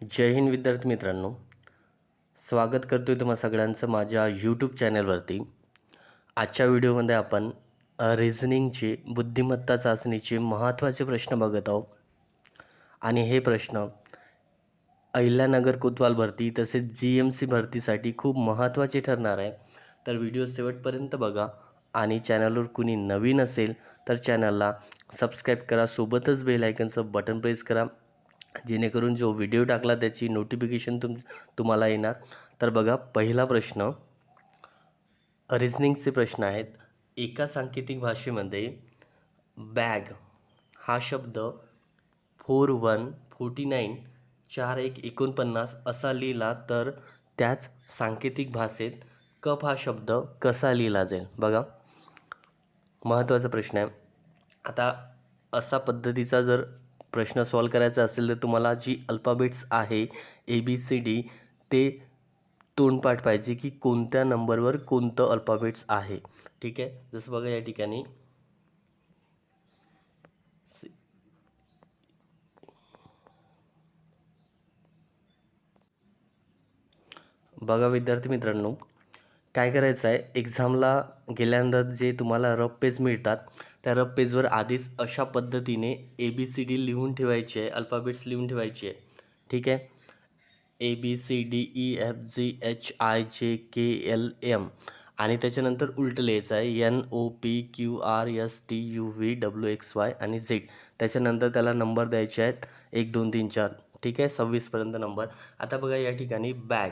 जय हिंद विद्यार्थी मित्रांनो. स्वागत करतो आहे तुम्हा सगळ्यांचं माझ्या यूट्यूब चॅनलवरती आजच्या व्हिडिओमध्ये आपण रिझनिंगचे बुद्धिमत्ता चाचणीचे महत्त्वाचे प्रश्न बघत आहोत. आणि हे प्रश्न अहिल्यानगर कोतवाल भरती तसेच जी एम सी भरतीसाठी खूप महत्त्वाचे ठरणार आहे. तर व्हिडिओ शेवटपर्यंत बघा. आणि चॅनलवर कुणी नवीन असेल तर चॅनलला सबस्क्राईब करा. सोबतच बेल आयकनचं बटन प्रेस करा. जेणेकरून जो व्हिडिओ टाकला त्याची नोटिफिकेशन तुम तुम्हाला येणार. तर बघा पहिला प्रश्न रिझनिंगचे प्रश्न आहेत. एका सांकेतिक भाषेमध्ये बॅग हा शब्द फोर वन फोर्टी नाईन चार एक एकोणपन्नास असा लिहिला तर त्याच सांकेतिक भाषेत कप हा शब्द कसा लिहिला जाईल? बघा. महत्त्वाचा प्रश्न आहे. आता असा पद्धतीचा जर प्रश्न सॉल्व करायचा असेल तर तुम्हाला जी अल्फाबेट्स आहे ए बी सी डी ते तोंडपाठ पाहिजे की कोणत्या नंबरवर कोणतं अल्फाबेट्स आहे. ठीक आहे? जसं बघा या ठिकाणी. बघा विद्यार्थी मित्रांनो काय करायचं आहे? एक्झामला गेल्यानंतर जे तुम्हाला रफ पेज मिळतात त्या रफ पेजवर आधीच अशा पद्धतीने ए बी सी डी लिहून ठेवायची आहे अल्फाबेट्स लिहून ठेवायची आहे. ठीक आहे? A B C D E F G H I J K L M आणि त्याच्यानंतर उलटं लिहायचं आहे N O P Q R S T U V W X Y आणि झेड त्याच्यानंतर त्याला नंबर द्यायचे आहेत एक दोन तीन चार. ठीक आहे? सव्वीसपर्यंत नंबर आता बघा या ठिकाणी बॅग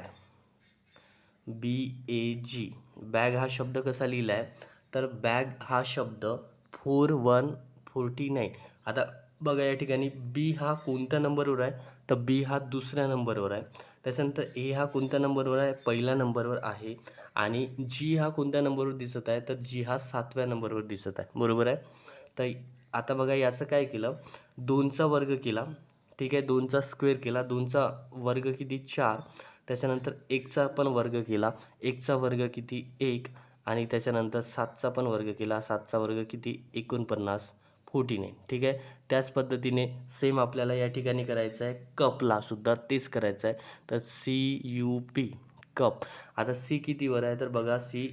बी ए जी बॅग हा शब्द कसा लिहिला आहे तर बॅग हा शब्द फोर वन फोर्टी नाईन आता बघा या ठिकाणी बी हा कोणत्या नंबरवर आहे? तर बी हा दुसऱ्या नंबरवर आहे. त्याच्यानंतर ए हा कोणत्या नंबरवर आहे? पहिल्या नंबरवर आहे. आणि जी हा कोणत्या नंबरवर दिसत आहे? तर जी हा सातव्या नंबरवर दिसत आहे. बरोबर आहे? तर आता बघा याचं काय केलं? दोनचा वर्ग केला. ठीक आहे? दोनचा स्क्वेअर केला. दोनचा वर्ग किती? चार. त्याच्यानंतर एकचा पण वर्ग केला. एकचा वर्ग किती? एक. आणि त्याच्यानंतर सातचा पण वर्ग केला. सातचा वर्ग किती? एकोणपन्नास. फोर्टी नाईन ठीक आहे? त्याच पद्धतीने सेम आपल्याला या ठिकाणी करायचं आहे. कपलासुद्धा तेच करायचं आहे. तर सी यू पी कप आता सी कितीवर आहे? तर बघा सी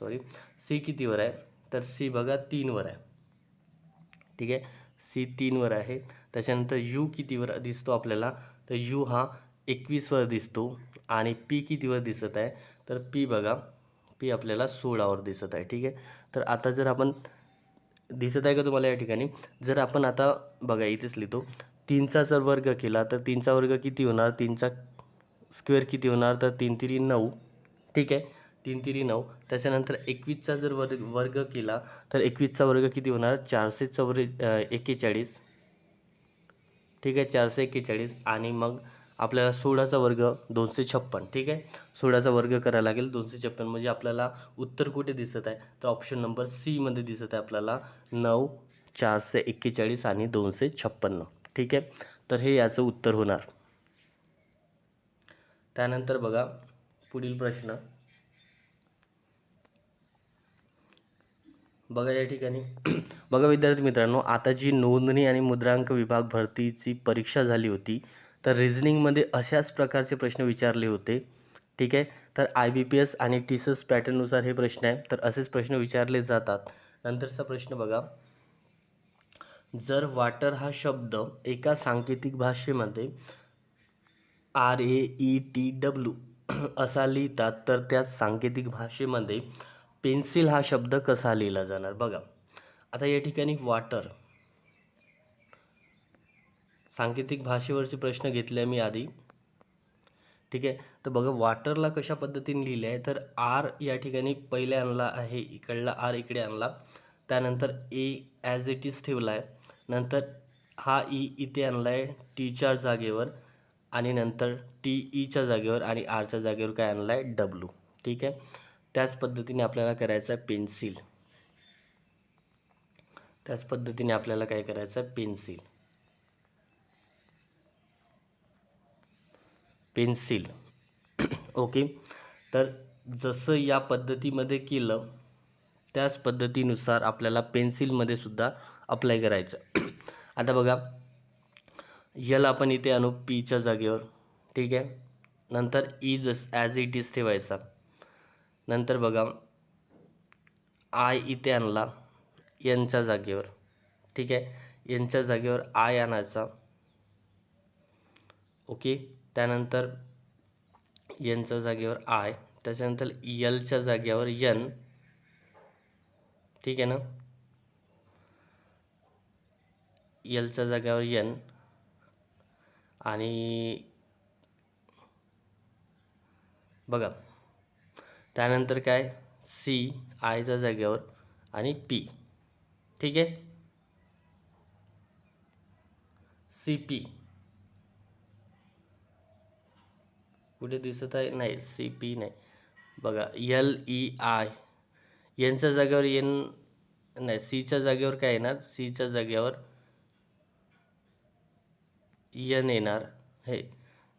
सॉरी सी कितीवर आहे? तर सी बघा तीनवर आहे. ठीक आहे? सी तीनवर आहे. त्याच्यानंतर यू कितीवर दिसतो आपल्याला? तर यू हा एकवीसवर दिसतो आणि पी कितीवर दिसत आहे? तर पी बघा. पी आपल्याला सोळावर दिसत आहे. ठीक आहे? तर आता जर आपण दिसत आहे का तुम्हाला या ठिकाणी? जर आपण आता बघा इथेच लिहितो. तीनचा जर वर्ग केला तर तीनचा वर्ग किती होणार? तीनचा स्क्वेअर किती होणार? तर तीन तिरी नऊ. ठीक आहे? तीन तिरी नऊ. त्याच्यानंतर एकवीसचा जर वर्ग वर्ग केला तर एकवीसचा वर्ग किती होणार? चारशे चौरे एक्केचाळीस ठीक आहे? चारशे एक्केचाळीस आणि मग आपल्याला सोळाचा वर्ग दोनशे छप्पन ठीक आहे? सोळाचा वर्ग करायला लागेल दोनशे छप्पन म्हणजे आपल्याला उत्तर कुठे दिसत आहे? तर ऑप्शन नंबर सीमध्ये दिसत आहे आपल्याला नऊ चारशे एक्केचाळीस आणि दोनशे छप्पन्न ठीक आहे? तर हे याचं उत्तर होणार. त्यानंतर बघा पुढील प्रश्न. बघा या ठिकाणी. बघा विद्यार्थी मित्रांनो आता जी नोंदणी आणि मुद्रांक विभाग भरतीची परीक्षा झाली होती तर रिझनिंगमध्ये अशाच प्रकारचे प्रश्न विचारले होते. ठीक आहे? तर आय बी पी एस आणि टी सी एस पॅटर्ननुसार हे प्रश्न आहे. तर असेच प्रश्न विचारले जातात. नंतरचा प्रश्न बघा. जर वाटर हा शब्द एका सांकेतिक भाषेमध्ये R A E T W असा लिहितात तर त्या सांकेतिक भाषेमध्ये पेन्सिल हा शब्द कसा लिहिला जाणार? बघा. आता या ठिकाणी वाटर सांकेतिक भाषेवरचे प्रश्न घेतले मी आधी. ठीक आहे? तर बघा वाटरला कशा पद्धतीने लिहिले आहे तर आर या ठिकाणी पहिले आणला आहे इकडला आर इकडे आणला. त्यानंतर ए ॲज इट इज ठेवला आहे नंतर हा ई इथे आणला आहे टीच्या जागेवर. आणि नंतर टी ईच्या जागेवर आणि आरच्या जागेवर काय आणला आहे डब्ल्यू ठीक आहे? त्याच पद्धतीने आपल्याला करायचं आहे पेन्सिल त्याच पद्धतीने आपल्याला काय करायचं आहे? Pencil pencil. ओके? तर जसं या पद्धतीमध्ये केलं त्याच पद्धतीनुसार आपल्याला पेन्सिलमध्ये सुद्धा अप्लाय करायचं. आता बघा यल आपण इथे आणू पीच्या जागेवर. ठीक आहे? नंतर ई जस ॲज इट इज ठेवायचा. नंतर बघा आय इथे आणला यांच्या जागेवर. ठीक आहे? यांच्या जागेवर आय आणायचा. ओके? त्यानंतर यनच्या जागेवर आय त्याच्यानंतर यलच्या जागेवर यन ठीक आहे ना? यलच्या जागेवर यन आणि बघा त्यानंतर काय? सी आयच्या जागेवर आणि पी ठीक आहे? सी पी कुठे दिसत आहे? नाही सी पी नाही. बघा एल ई आय यांच्या जागेवर एन नाही सीच्या जागेवर काय येणार? सीच्या जागेवर यन येणार. हे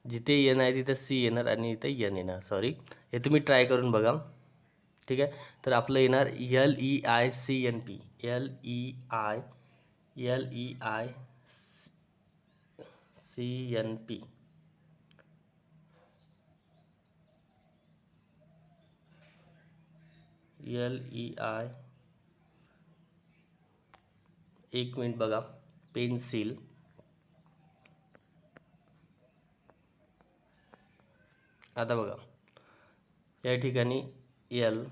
जिथे येन आहे तिथे सी येणार आणि इथे यन येणार. सॉरी हे तुम्ही ट्राय करून बघा. ठीक आहे? तर आपलं येणार L E I C N P L E I L E I C N P L E I एक मिनिट बघा. पेन्सिल आता बघा. या ठिकाणी एल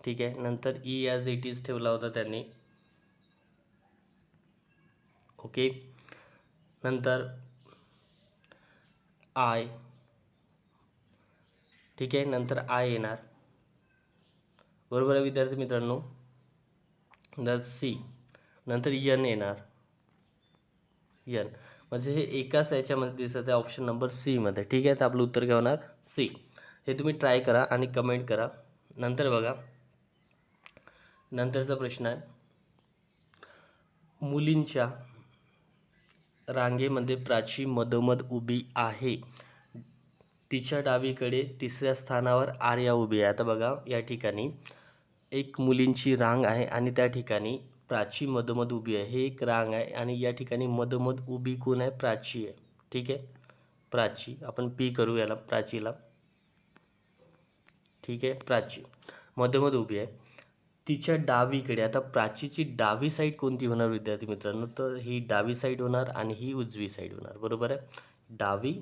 ठीक आहे. नंतर ई ॲज इट इज ठेवला होता त्यांनी. ओके नंतर आय ठीक आहे. नंतर आय येणार. बरोबर आहे विद्यार्थी मित्रांनो? नंतर सी नंतर यन येणार. यन म्हणजे हे एकाच याच्यामध्ये दिसत आहे ऑप्शन नंबर सीमध्ये ठीक आहे? तर आपलं उत्तर काय होणार? सी हे तुम्ही ट्राय करा आणि कमेंट करा. नंतर बघा. नंतरचा प्रश्न आहे. मुलींच्या रांगेमध्ये प्राची मधोमध उभी आहे. तिच्या डावीकडे तिसऱ्या स्थानावर आर्या उभी आहे. आता बघा या ठिकाणी. एक मुलींची रांग आहे आणि त्या ठिकाणी प्राची मधोमध उभी आहे. हे एक रांग आहे आणि या ठिकाणी मधोमध उभी कोण आहे? प्राची आहे. ठीक आहे? प्राची. आपण पी करू याला प्राचीला. ठीक आहे? प्राची. मधोमध उभी आहे. तिच्या डावीकडे आता प्राचीची डावी साईड कोणती होणार विद्यार्थी मित्रांनो? तर ही डावी साईड होणार आणि ही उजवी साईड होणार. बरोबर आहे? डावी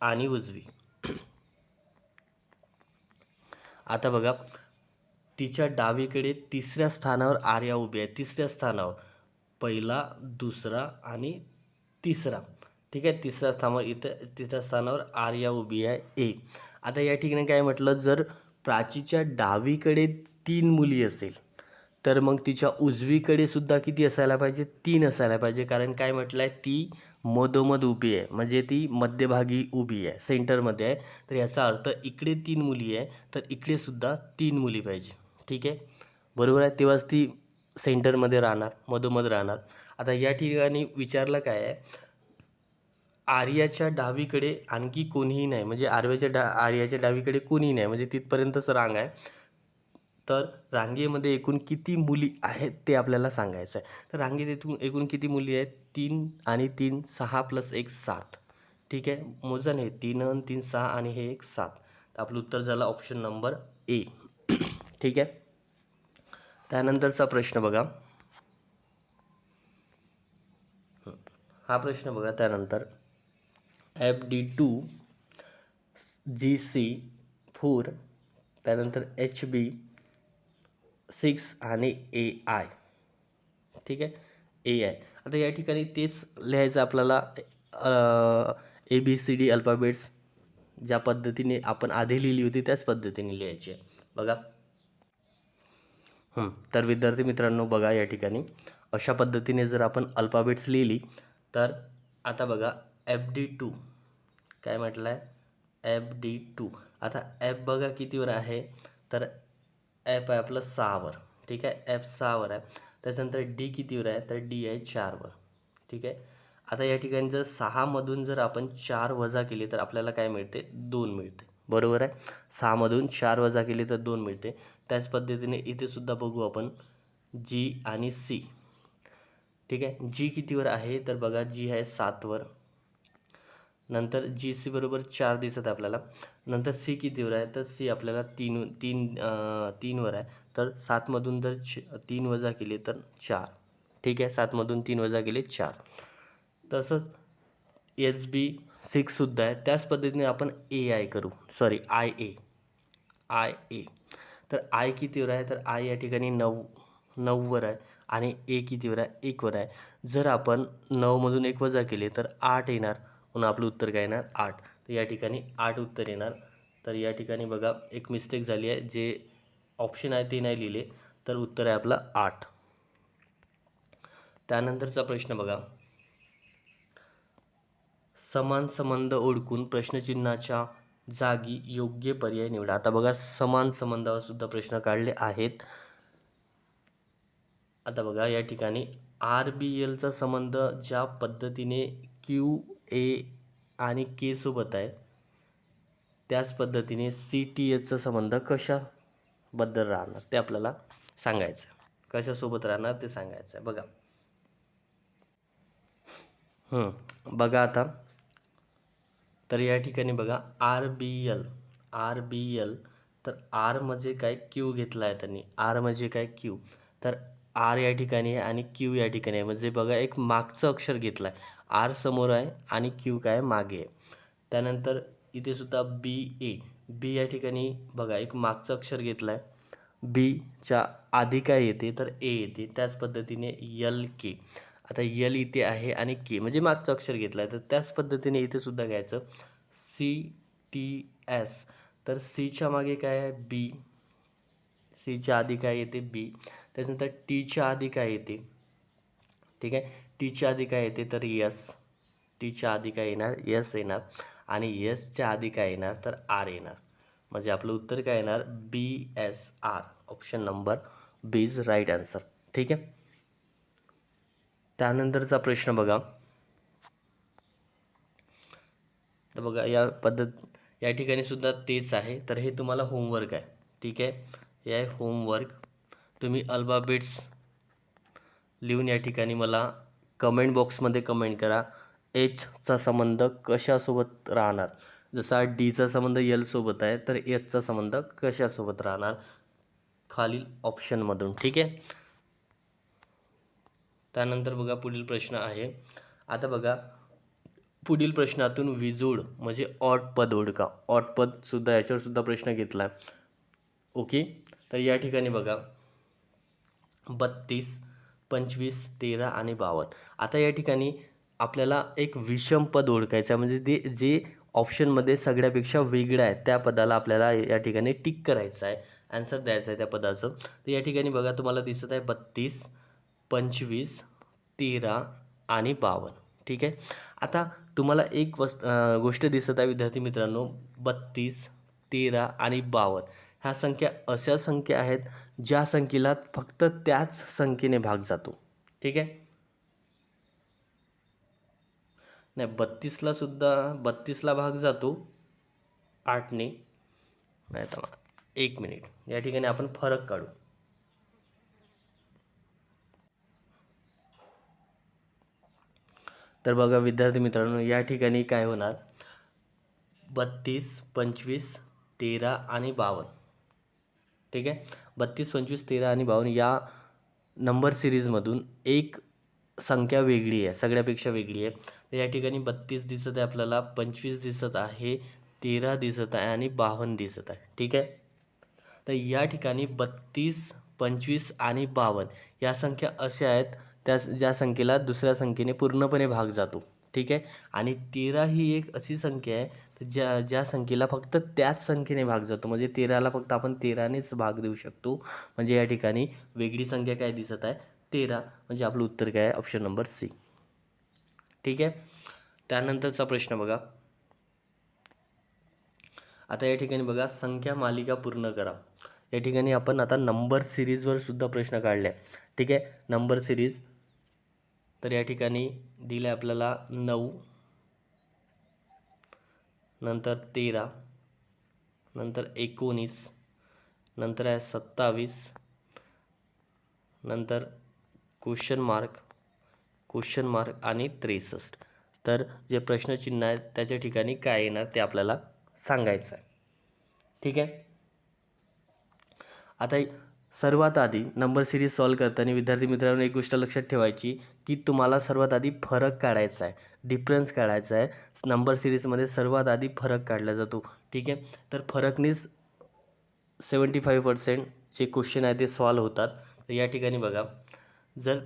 आणि उजवी. आता बघा तिच्या डावीकडे तिसऱ्या स्थानावर आर्या उभी आहे. तिसऱ्या स्थानावर पहिला दुसरा आणि तिसरा. ठीक आहे? तिसऱ्या स्थानावर इथं तिसऱ्या स्थानावर आर्या उभी आहे. ए. आता या ठिकाणी काय म्हटलं? जर प्राचीच्या डावीकडे तीन मुली असेल तर मग तिच्या उजवीकडे सुद्धा किती असायला पाहिजे? तीन असायला पाहिजे. कारण काय म्हटलं आहे ती मधोमध उभी आहे. म्हणजे ती मध्यभागी उभी आहे. सेंटरमध्ये आहे. तर याचा अर्थ इकडे तीन मुली आहे तर इकडे सुद्धा तीन मुली पाहिजे. ठीक आहे. बरोबर आहे तेव्हाच ती सेंटरमध्ये राहणार मधोमध राहणार. आता या ठिकाणी विचारलं काय आहे आर्याच्या डावीकडे आणखी कोणीही नाही म्हणजे आर्याच्या डा आर्याच्या डावीकडे कोणीही नाही म्हणजे तिथपर्यंतच रांग आहे. तर रांगेमध्ये एकूण किती मुली आहेत ते आपल्याला सांगायचं आहे. तर रांगेत एकूण एकूण किती मुली आहेत? तीन आणि तीन सहा प्लस एक सात. ठीक आहे? मोजा नाही तीन आणि तीन सहा आणि हे एक सात. तर आपलं उत्तर झालं ऑप्शन नंबर ए. ठीक आहे? त्यानंतरचा प्रश्न बघा. हा प्रश्न बघा त्यानंतर. F D two G C four त्यानंतर एच बी सिक्स आणि ए आय ठीक आहे? ए आय आता या ठिकाणी तेच लिहायचं आपल्याला A B C D alphabets ज्या पद्धतीने आपण आधी लिहिली होती त्याच पद्धतीने लिहायची आहे. बघा. तर विद्यार्थी मित्रांनो बघा या ठिकाणी. अशा पद्धतीने जर आपण अल्फाबेट्स लिहिली तर आता बघा एफ डी टू काय म्हटलं आहे एफ डी टू आता ॲप बघा कितीवर आहे? तर ॲप आहे आपलं सहावर. ठीक आहे? ॲप सहावर आहे. त्याच्यानंतर डी कितीवर आहे? तर डी आहे चारवर. ठीक आहे? आता या ठिकाणी जर सहामधून जर आपण चार वजा केली तर आपल्याला काय मिळते? दोन मिळते. बरोबर आहे. सहामधून चार वजा केले तर दोन मिळते. त्याच पद्धतीने इथे सुद्धा बघू आपण जी आणि सी ठीक आहे? जी कितीवर आहे? तर बघा जी आहे सातवर. नंतर जी सी बरोबर चार दिसत आहे आपल्याला. नंतर सी कितीवर आहे? तर सी आपल्याला तीन तीन तीनवर आहे. तर सातमधून जर च तीन वजा केले तर चार. ठीक आहे? सातमधून तीन वजा केले चार. तसंच एच बी सिक्ससुद्धा आहे. त्याच पद्धतीने आपण ए आय करू. Sorry I A I A तर आय कितीवर आहे? तर आय या ठिकाणी नऊ नऊवर आहे आणि ए कितीवर आहे? एकवर आहे. जर आपण नऊमधून एक वजा केले तर आठ येणार. म्हणून आपलं उत्तर काय येणार? आठ. तर या ठिकाणी आठ उत्तर येणार. तर या ठिकाणी बघा एक मिस्टेक झाली आहे. जे ऑप्शन आहे ते नाही लिहिले तर उत्तर आहे आपलं आठ. त्यानंतरचा प्रश्न बघा. समान संबंध ओळखून प्रश्नचिन्हाच्या जागी योग्य पर्याय निवडा. आता बघा समान संबंधावर सुद्धा प्रश्न काढले आहेत. आता बघा या ठिकाणी आर बी एलचा संबंध ज्या पद्धतीने क्यू ए आणि के सोबत आहे त्याच पद्धतीने सी टी एचचा संबंध कशाबद्दल राहणार ते आपल्याला सांगायचं आहे कशासोबत राहणार ते सांगायचं आहे बघा बघा आता. तर या ठिकाणी बघा R B L R B L तर आर म्हणजे काय? क्यू घेतला आहे त्यांनी. आर म्हणजे काय? क्यू. तर आर या ठिकाणी आहे आणि क्यू या ठिकाणी आहे. म्हणजे बघा एक मागचं अक्षर घेतलं आहे आर समोर आहे आणि क्यू काय? मागे आहे. त्यानंतर इथे सुद्धा बी ए. बी या ठिकाणी बघा एक मागचं अक्षर घेतलं आहे बीच्या आधी काय येते? तर ए येते. त्याच पद्धतीने यल के. आता यल इथे आहे आणि के म्हणजे मागचं अक्षर घेतलं आहे तर त्याच पद्धतीने इथे सुद्धा घ्यायचं. सी टी एस तर सीच्या मागे काय आहे? बी सीच्या आधी काय येते? बी त्याच्यानंतर टीच्या आधी काय येते? ठीक आहे? टीच्या आधी काय येते? तर यस टीच्या आधी काय येणार? यस येणार. आणि यसच्या आधी काय येणार? तर आर येणार. म्हणजे आपलं उत्तर काय येणार? B S R option number B is right answer ठीक आहे? त्यानंतरचा प्रश्न बघा. तर बघा या पद्धत या ठिकाणी सुद्धा तेच आहे. तर हे तुम्हाला होमवर्क आहे. ठीक आहे? हे आहे होमवर्क तुम्ही अल्बाबेट्स लिहून या ठिकाणी मला कमेंट बॉक्समध्ये कमेंट करा. एचचा संबंध कशासोबत राहणार? जसा डीचा संबंध एलसोबत आहे तर एचचा संबंध कशासोबत राहणार? खालील ऑप्शनमधून ठीक आहे? त्यानंतर बघा पुढील प्रश्न आहे. आता बघा पुढील प्रश्नातून विजोड म्हणजे ऑट पद ओळखा. ऑटपदसुद्धा याच्यावरसुद्धा प्रश्न घेतला आहे ओके? तर या ठिकाणी बघा बत्तीस पंचवीस तेरा आणि बावन्न. आता या ठिकाणी आपल्याला एक विषम पद ओळखायचं आहे. म्हणजे ते जे ऑप्शनमध्ये सगळ्यापेक्षा वेगळं आहे त्या पदाला आपल्याला या ठिकाणी टिक करायचं आहे. आन्सर द्यायचं आहे त्या पदाचं. तर या ठिकाणी बघा तुम्हाला दिसत आहे बत्तीस पंचवीस तेरा आणि बावन्न. ठीक आहे? आता तुम्हाला एक वस्त गोष्ट दिसत आहे विद्यार्थी मित्रांनो. बत्तीस तेरा आणि बावन्न. ह्या संख्या अशा संख्या आहेत ज्या संख्येला फक्त त्याच संख्येने भाग जातो. ठीक आहे? नाही बत्तीसला सुद्धा बत्तीसला भाग जातो. आठने. नाही तर एक मिनिट. या ठिकाणी आपण फरक काढू. तर बघा विद्यार्थी मित्रांनो या ठिकाणी काय होणार? बत्तीस पंचवीस तेरा आणि बावन्न. ठीक आहे? बत्तीस पंचवीस तेरा आणि बावन्न या नंबर सिरीजमधून एक संख्या वेगळी आहे सगळ्यापेक्षा वेगळी आहे. तर या ठिकाणी बत्तीस दिसत आहे आपल्याला पंचवीस दिसत आहे तेरा दिसत आहे आणि बावन्न दिसत आहे. ठीक आहे? तर या ठिकाणी बत्तीस पंचवीस आणि बावन्न या संख्या अशा आहेत त्या ज्या संख्येला दुसऱ्या संख्येने पूर्णपणे भाग जातो. ठीक आहे? आणि तेरा ही एक अशी संख्या आहे तर ज्या ज्या संख्येला फक्त त्याच संख्येने भाग जातो. म्हणजे तेराला फक्त आपण तेरानेच भाग देऊ शकतो. म्हणजे या ठिकाणी वेगळी संख्या काय दिसत आहे? तेरा. म्हणजे आपलं उत्तर काय आहे? ऑप्शन नंबर सी ठीक आहे? त्यानंतरचा प्रश्न बघा. आता या ठिकाणी बघा संख्या मालिका पूर्ण करा. या ठिकाणी आपण आता नंबर सिरीजवर सुद्धा प्रश्न काढले आहे ठीक आहे? नंबर सिरीज तर या ठिकाणी दिलं आहे आपल्याला नऊ नंतर तेरा नंतर एकोणीस नंतर आहे सत्तावीस नंतर क्वेश्चन मार्क क्वेश्चन मार्क आणि त्रेसष्ट. तर जे प्रश्नचिन्ह आहे त्याच्या ठिकाणी काय येणार ते आपल्याला सांगायचं आहे. ठीक आहे? आता सर्वात आधी नंबर सिरीज सॉल्व करताना विद्यार्थी मित्रांनो एक गोष्ट लक्षात ठेवायची की तुम्हाला सर्वात आधी फरक काढायचा आहे. डिफरन्स काढायचा आहे. नंबर सिरीजमध्ये सर्वात आधी फरक काढला जातो. ठीक आहे? तर फरकनीच सेवन्टी फाईव्ह पर्सेंट जे क्वेश्चन आहे ते सॉल्व होतात. तर या ठिकाणी बघा. जर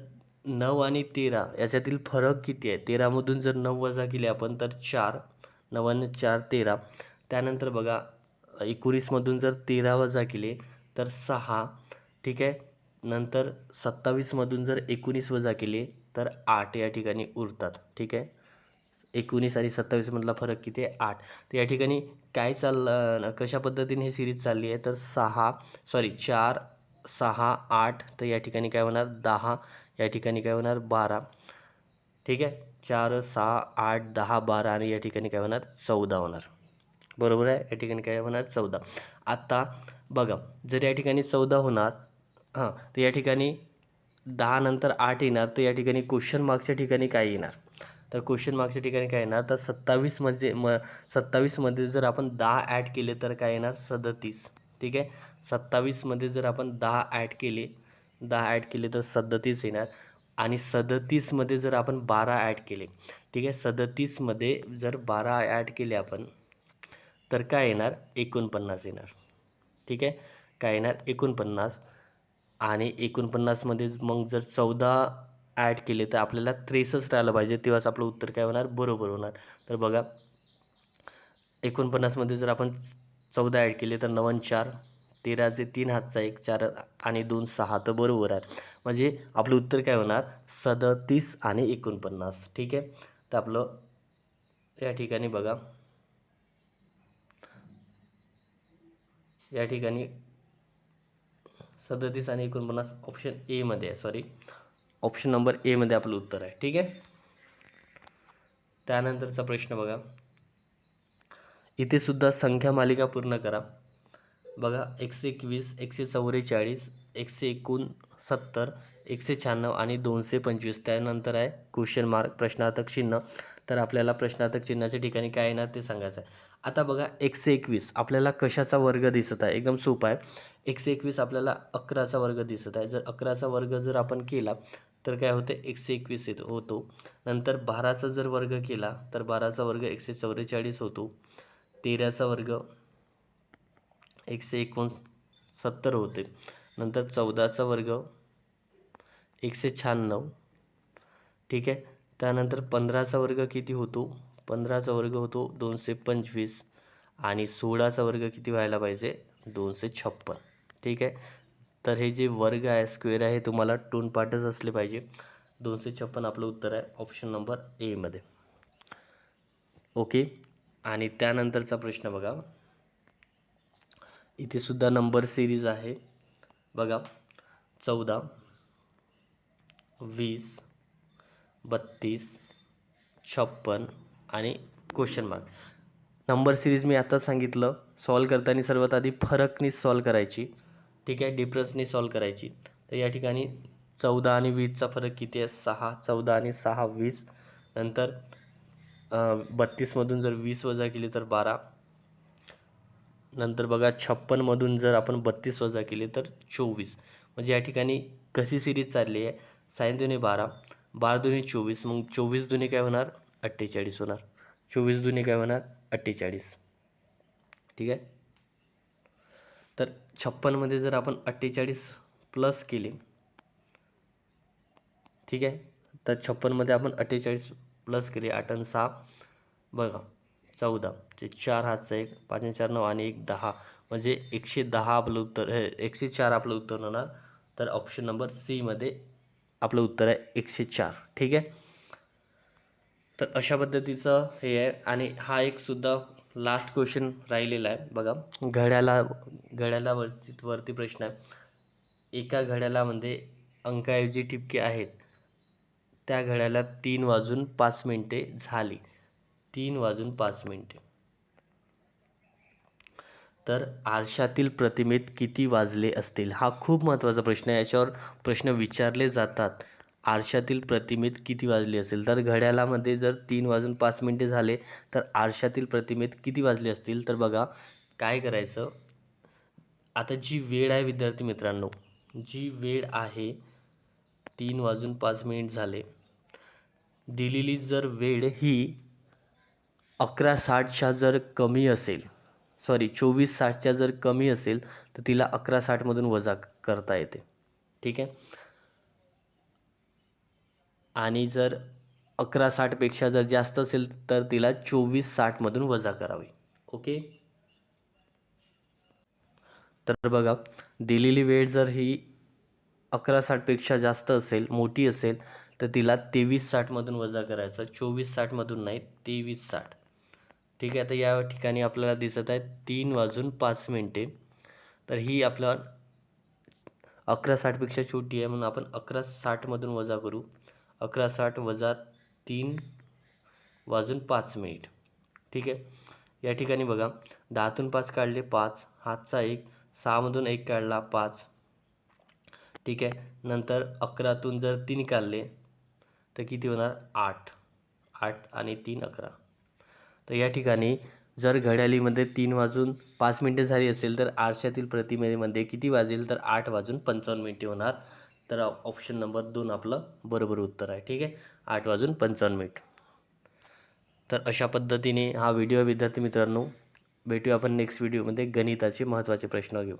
नऊ आणि तेरा याच्यातील फरक किती आहे? तेरामधून जर नऊ वजा केले आपण तर चार. नव्याण्णव चार तेरा. त्यानंतर बघा एकोणीसमधून जर तेरा वजा केले तर सहा ठीक आहे? नंतर सत्तावीसमधून जर एकोणीस वजा केले तर आठ या ठिकाणी उरतात ठीक आहे? एकोणीस आणि सत्तावीसमधला फरक किती आहे? आठ. तर या ठिकाणी काय चाललं कशा पद्धतीने ही सिरीज चालली आहे? तर सहा सॉरी चार सहा आठ तर या ठिकाणी काय होणार? दहा या ठिकाणी काय होणार? बारा. ठीक आहे? चार सहा आठ दहा बारा आणि या ठिकाणी काय होणार? चौदा होणार. बरोबर आहे? या ठिकाणी काय होणार? चौदा. आत्ता बघा जर या ठिकाणी चौदा होणार हां तर या ठिकाणी दहा नंतर आठ येणार तर या ठिकाणी क्वेश्चन मार्कच्या ठिकाणी काय येणार? तर क्वेश्चन मार्कच्या ठिकाणी काय येणार? तर सत्तावीस म्हणजे म सत्तावीसमध्ये जर आपण दहा ॲड केले तर काय येणार? सदतीस. ठीक आहे? सत्तावीसमध्ये जर आपण दहा ॲड केले दहा ॲड केले तर सदतीस येणार. आणि सदतीसमध्ये जर आपण बारा ॲड केले ठीक आहे? सदतीसमध्ये जर बारा ॲड केले आपण तर काय येणार? एकोणपन्नास येणार. ठीक आहे? काय येणार एकोणपन्नास. आणि एकोणपन्नासमध्ये मग जर चौदा ॲड केले तर आपल्याला त्रेसष्ट राहिलं पाहिजे. तेव्हाच आपलं उत्तर काय होणार? बरोबर होणार. तर बघा एकोणपन्नासमध्ये जर आपण चौदा ॲड केले तर नवन चार तेराचे तीन हातचा एक चार आणि दोन सहा तर बरोबर आहे. म्हणजे आपलं उत्तर काय होणार? सदतीस आणि एकोणपन्नास. ठीक आहे? तर आपलं या ठिकाणी बघा या ठिकाणी सदतीस आणि एकोणपन्नास ऑप्शन एमध्ये आहे सॉरी ऑप्शन नंबर एमध्ये आपलं उत्तर आहे ठीक आहे? त्यानंतरचा प्रश्न बघा. इथे सुद्धा संख्या मालिका पूर्ण करा. बघा एकशे एकवीस एकशे चौवेचाळीस एकशे एकोणसत्तर एकशे शहाण्णव आणि दोनशे पंचवीस. त्यानंतर आहे क्वेश्चन मार्क प्रश्नार्थक चिन्ह. तर आपल्याला प्रश्नार्थक चिन्हाच्या ठिकाणी काय येणार ते सांगायचं आहे. आता बघा एकशे एकवीस. आपल्याला कशाचा वर्ग दिसत आहे? एकदम सोपा आहे. एकशे एकवीस आपल्याला अकराचा वर्ग दिसत आहे. जर अकराचा वर्ग जर आपण केला तर काय होते? एकशे एकवीस येतो होतो. नंतर बाराचा जर वर्ग केला तर बाराचा वर्ग एकशे चौवेचाळीस होतो. तेराचा वर्ग एकशे एकोणसत्तर होते. नंतर चौदाचा वर्ग एकशे शहाण्णव. ठीक आहे? त्यानंतर पंधराचा वर्ग किती होतो? पंधराचा वर्ग होतो दोनशे पंचवीस. आणि सोळाचा वर्ग किती व्हायला पाहिजे? दोनशे छप्पन. ठीक आहे? तर हे जे वर्ग आहे स्क्वेअर आहे तुम्हाला तुम्हाला पार्टच असले पाहिजे. दोनशे छप्पन आपलं उत्तर आहे ऑप्शन नंबर एमध्ये ओके? आणि त्यानंतरचा प्रश्न बघा. इथे सुद्धा नंबर सिरीज आहे. बघा. चौदा वीस बत्तीस छप्पन आणि क्वेश्चन मार्क नंबर सिरीज मी आताच सांगितलं. सॉल्व करताना सर्वात आधी फरकनी सॉल्व करायची. ठीक आहे? डिफरन्सनी सॉल्व करायची. तर या ठिकाणी चौदा आणि वीसचा फरक किती आहे? सहा. चौदा आणि सहा वीस. नंतर बत्तीसमधून जर वीस वजा केली तर बारा. नंतर बघा छप्पनमधून जर आपण बत्तीस वजा केले तर चोवीस. म्हणजे या ठिकाणी कशी सिरीज चालली आहे? सायन दुने बारा बारा दुने चोवीस. मग चोवीस दुने काय होणार? अठ्ठेचाळीस होणार. चोवीस दुने काय होणार? अठ्ठेचाळीस. ठीक आहे? तर छप्पनमध्ये जर आपण अठ्ठेचाळीस प्लस केले ठीक आहे? तर छप्पनमध्ये आपण अठ्ठेचाळीस प्लस केले आठ आणि सहा. बघा चौदा. ते चार हातचा एक पाच आणि चार नऊ आणि एक दहा. म्हणजे एकशे दहा आपलं उत्तर हे एकशे चार आपलं उत्तर होणार. तर ऑप्शन नंबर सीमध्ये आपलं उत्तर आहे एकशे चार. ठीक आहे? तर अशा पद्धतीचं हे आहे. आणि हा एक सुद्धा लास्ट क्वेश्चन राहिलेला आहे. बघा घड्याला घड्याला वरती वरती प्रश्न आहे. एका घड्यालामध्ये अंकाऐवजी ठिपके आहेत. त्या घड्याला तीन वाजून पाच मिनटे झाली. तीन वाजून पाच मिनटे. तर आरशातील प्रतिमेत किती वाजले असतील? हा खूप महत्त्वाचा प्रश्न आहे. याच्यावर प्रश्न विचारले जातात. आरशातील प्रतिमेत किती वाजले असेल? तर घड्याळामध्ये जर तीन वाजून पाच मिनटे झाले तर आरशातील प्रतिमेत किती वाजले असतील? तर बघा काय करायचं? आता जी वेळ आहे विद्यार्थी मित्रांनो जी वेळ आहे तीन वाजून पाच मिनिट झाले. दिलेली जर वेळ ही अकरा साठच्या जर कमी असेल सॉरी चोवीस साठच्या जर कमी असेल तर तिला अकरा साठमधून वजा करता येते. ठीक आहे? आणि जर अकरा साठपेक्षा जर जास्त असेल तर तिला चोवीस साठमधून वजा करावी. ओके? तर बघा दिलेली वेळ जर ही अकरा साठपेक्षा जास्त असेल मोठी असेल तर तिला तेवीस साठमधून वजा करायचं. चोवीस साठमधून नाही तेवीस साठ. ठीक आहे आता या ठिकाणी आपल्याला दिसत आहे तीन वाजून पाच मिनटे. तर ही आपला अकरा साठपेक्षा छोटी आहे म्हणून आपण अकरा साठमधून वजा करू. अकरा साठ वजा तीन वाजून पाच मिनिट. ठीक आहे? या ठिकाणी बघा. दहातून पाच काढले पाच. हातचा एक. सहामधून एक काढला पाच. ठीक आहे? नंतर अकरातून जर तीन काढले तर किती होणार? आठ. आठ आणि तीन अकरा. तर या ठिकाणी जर घड्याळीमध्ये तीन वाजून पाच मिनटे झाली असेल तर आरशातील प्रतिमेमध्ये किती वाजेल? तर आठ वाजून पंचावन्न मिनटे होणार. तर ऑप्शन नंबर दोन आपलं बरोबर उत्तर आहे. ठीक आहे? आठ वाजून पंचावन्न मिनिट तर अशा पद्धतीने हा व्हिडिओ विद्यार्थी मित्रांनो भेटूया आपण नेक्स्ट व्हिडिओमध्ये गणिताचे महत्त्वाचे प्रश्न घेऊ